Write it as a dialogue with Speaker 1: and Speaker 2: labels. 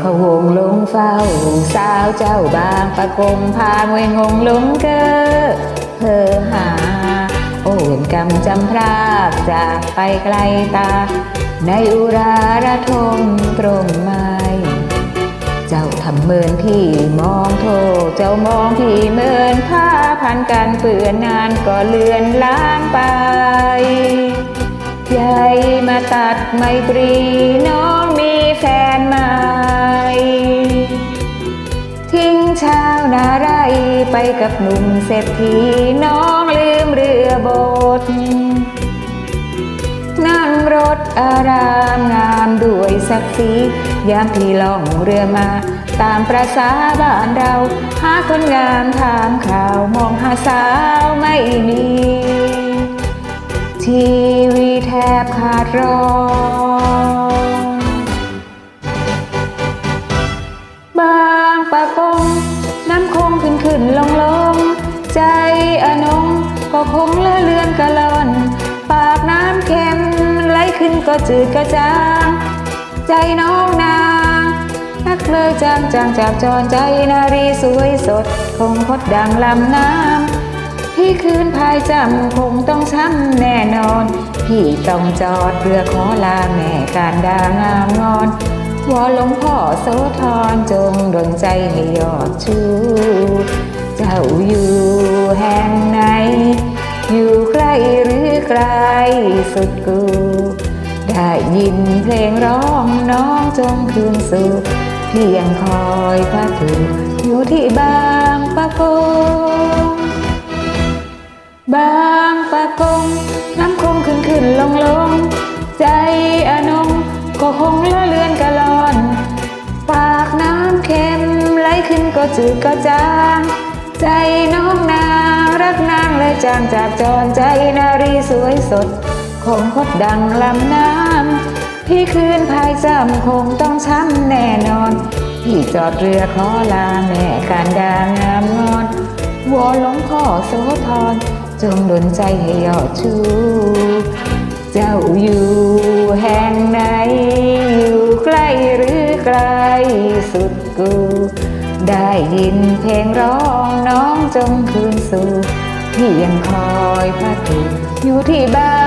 Speaker 1: พะวงลงเฝ้าสาวเจ้าบางประกงพางเวงงลงเกอเพอหา โอ้เวรกรรมจำพรากจากไปไกลตา ในอุราระทมตรงไม้เจ้าทำเมินพี่มองโทเจ้ามองพี่เมินผ้าพันกันเปื่อนนานก็เลือนล้างไป ใหญ่มาตัดไมตรีน้องมีแฟนใหม่ ทิ้งชาวนาไรไปกับหนุ่มเศรษฐีน้องลืมเรือโบท นั่งรถอารามงามด้วยศักดิ์ศรียามพี่ล่องเรือมา ตามประษาบ้านเรา หาคนงามถามข่าวมองหาสาวไม่มี ทีวีแทบขาดร้องบางปะกงน้ำคงขึ้นขึ้นลงลง ใจอนงก็คงเละเลือนกะลอน ปากน้ำเค็มไหลขึ้นก็จืดกระจาง ใจน้องนางนักเลยจางจางจากจรใจนารีสวยสด คงคดดังลำน้ำ คืนพายจำคงต้องช้ำแน่นอน พี่ต้องจอดเรือขอลาแม่การดางามงอน วอหลวงพ่อโสธรจงดลใจให้ยอดชู เจ้าอยู่แห่งไหน อยู่ใกล้หรือไกลสุดกู ได้ยินเพลงร้องน้องจงคืนสู่เพียงคอยพระถูอยู่ที่บางปะกงางน้ำคงขึ้นขึ้นลงลง ใจอนงก็คงละเลือนกะลอน ปากน้ำเค็มไหลขึ้นก็จืดก็จาง ใจน้องนางรักนางและจางจากจรใจนารีสวยสด คงคดดังลำน้ำพี่คืนพายจำคงต้องช้ำแน่นอน พี่จอดเรือขอลาแม่การดางามงอน วอหลวงพ่อโสธรจงดลใจให้ยอดชู เจ้าอยู่แห่งไหน อยู่ใกล้หรือไกลสุดกู ได้ยินเพลงร้องน้องจงคืนสู่ที่ยังคอยพระถูกอยู่ที่บ้าน